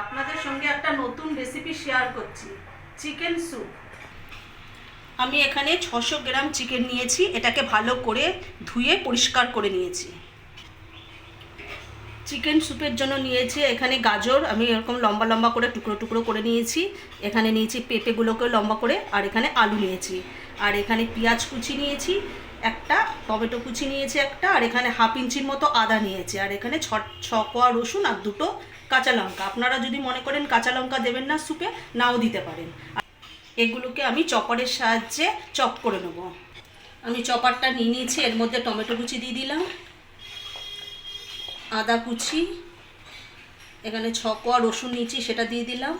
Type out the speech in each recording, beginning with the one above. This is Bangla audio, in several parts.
আপনাদের সঙ্গে একটা নতুন রেসিপি শেয়ার করছি চিকেন স্যুপ আমি এখানে ছশো গ্রাম চিকেন নিয়েছি, এটাকে ভালো করে ধুয়ে পরিষ্কার করে নিয়েছি। চিকেন স্যুপের জন্য নিয়েছি এখানে গাজর, আমি এরকম লম্বা লম্বা করে টুকরো টুকরো করে নিয়েছি। এখানে নিয়েছি পেঁপেগুলোকে লম্বা করে, আর এখানে আলু নিয়েছি। আর এখানে পেঁয়াজ কুচি নিয়েছি একটা, টমেটো কুচি নিয়েছি একটা, আর এখানে হাফ ইঞ্চির মতো আদা নিয়েছি। আর এখানে ছ ছ কোয়া রসুন আর দুটো কাঁচা লঙ্কা। আপনারা যদি মনে করেন কাঁচা লঙ্কা দেবেন না স্যুপে, নাও দিতে পারেন। এগুলোকে আমি চপারের সাহায্যে চপ করে নেব। আমি চপারটা নিয়ে নিয়েছি, এর মধ্যে টমেটো কুচি দিয়ে দিলাম, আদা কুচি, এখানে ছ কোয়া রসুন নিয়েছি, সেটা দিয়ে দিলাম,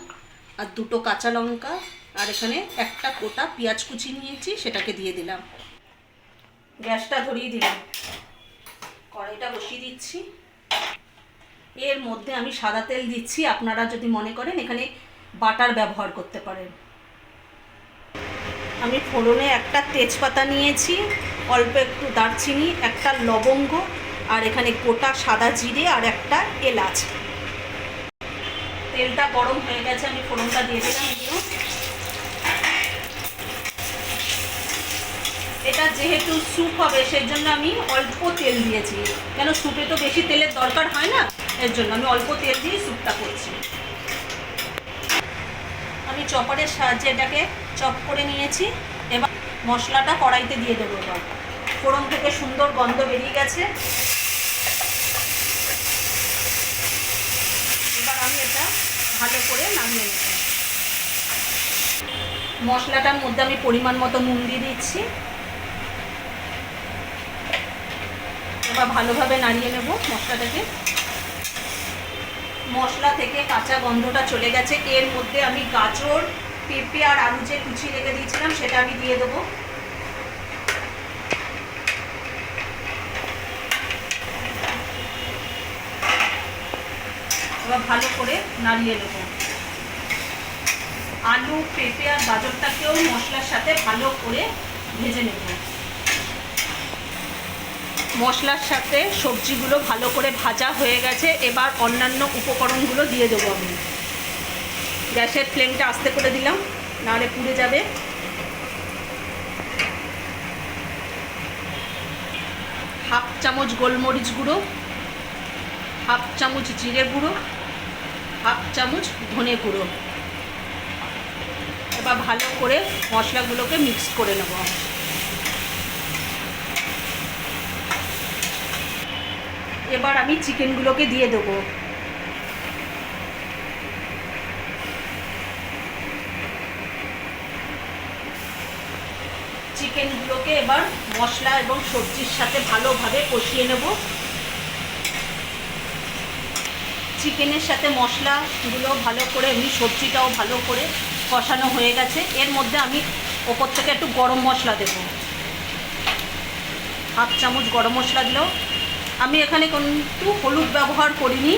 আর দুটো কাঁচা লঙ্কা, আর এখানে একটা কোটা পেঁয়াজ কুচি নিয়েছি, সেটাকে দিয়ে দিলাম। গ্যাসটা ধরিয়ে দিলাম। কড়াইটা বসিয়ে দিচ্ছি। এর মধ্যে আমি সাদা তেল দিচ্ছি, আপনারা যদি মনে করেন এখানে বাটার ব্যবহার করতে পারেন। আমি ফোড়নে একটা তেজপাতা নিয়েছি, অল্প একটু দারচিনি, একটা লবঙ্গ, আর এখানে গোটা সাদা জিরে আর একটা এলাচ। তেলটা গরম হয়ে গেছে, আমি ফোড়নটা দিয়ে দিলাম। এটা যেহেতু স্যুপ হবে সেই জন্য আমি অল্প তেল দিয়েছি। কেন, স্যুপে তো বেশি তেলের দরকার হয় না? এর জন্য আমি অল্প তেল দিয়ে স্যুপটা করছি। আমি চপারের সাহায্যে এটাকে চপ করে নিয়েছি। এবার মশলাটা কড়াইতে দিয়ে দেবো এবার। ফোড়ন থেকে সুন্দর গন্ধ বেরিয়ে গেছে। এবার আমি এটা ভালো করে নামিয়ে নেব। মশলাটার মধ্যে আমি পরিমাণ মতো নুন দিয়ে দিচ্ছি। এবার ভালোভাবে নাড়িয়ে নেব মশলাটাকে। মশলা থেকে কাঁচা গন্ধটা চলে গেছে। এর মধ্যে আমি গাজর, পেঁপে আর আলু যে কুচি রেখে দিয়েছিলাম, সেটা আমি দিয়ে দেবো। এবার ভালো করে নাড়িয়ে নেব। আলু, পেঁপে আর গাজরটাকেও মশলার সাথে ভালো করে ভেজে নেব। মশলার সাথে সবজিগুলো ভালো করে ভাজা হয়ে গেছে, এবার অন্যান্য উপকরণগুলো দিয়ে দেবো আমি। গ্যাসের ফ্লেমটা আস্তে করে দিলাম, নাহলে পুড়ে যাবে। হাফ চামচ গোলমরিচ গুঁড়ো, হাফ চামচ জিরে গুঁড়ো, হাফ চামচ ধনে গুঁড়ো। এবার ভালো করে মশলাগুলোকে মিক্স করে নেব। এবার আমি চিকেনগুলোকে দিয়ে দেবো। চিকেনগুলোকে এবার মশলা এবং সবজির সাথে ভালোভাবে কষিয়ে নেব। চিকেনের সাথে মশলাগুলো ভালো করে, এমনি সবজিটাও ভালো করে কষানো হয়ে গেছে। এর মধ্যে আমি ওপর থেকে একটু গরম মশলা দেব। হাফ চামচ গরম মশলা দিলেও আমি এখানে কিন্তু হলুদ ব্যবহার করিনি,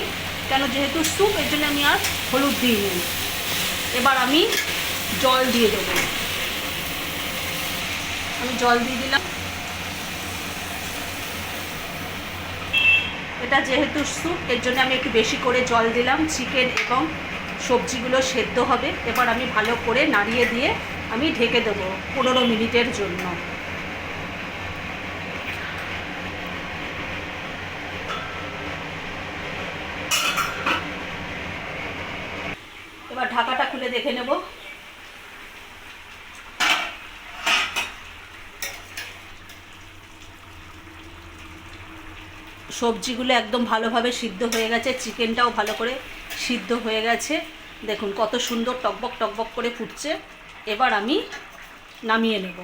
কেন যেহেতু স্যুপ, এর জন্য আমি আর হলুদ দিইনি। এবার আমি জল দিয়ে দেবো। আমি জল দিয়ে দিলাম। এটা যেহেতু স্যুপ, এর জন্য আমি একটু বেশি করে জল দিলাম, চিকেন এবং সবজিগুলো সেদ্ধ হবে। এবার আমি ভালো করে নাড়িয়ে দিয়ে আমি ঢেকে দেবো পনেরো মিনিটের জন্য। এবার ঢাকাটা খুলে দেখে নেব। সবজিগুলো একদম ভালোভাবে সিদ্ধ হয়ে গেছে, চিকেনটাও ভালো করে সিদ্ধ হয়ে গেছে। দেখুন কত সুন্দর টকবক টকবক করে ফুটছে। এবার আমি নামিয়ে নেব।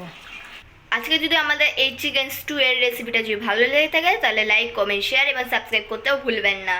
আজকে যদি আমাদের এই চিকেন স্টু এর রেসিপিটা যদি ভালো লেগে থাকে, তাহলে লাইক কমেন্ট শেয়ার এবং সাবস্ক্রাইব করতেও ভুলবেন না।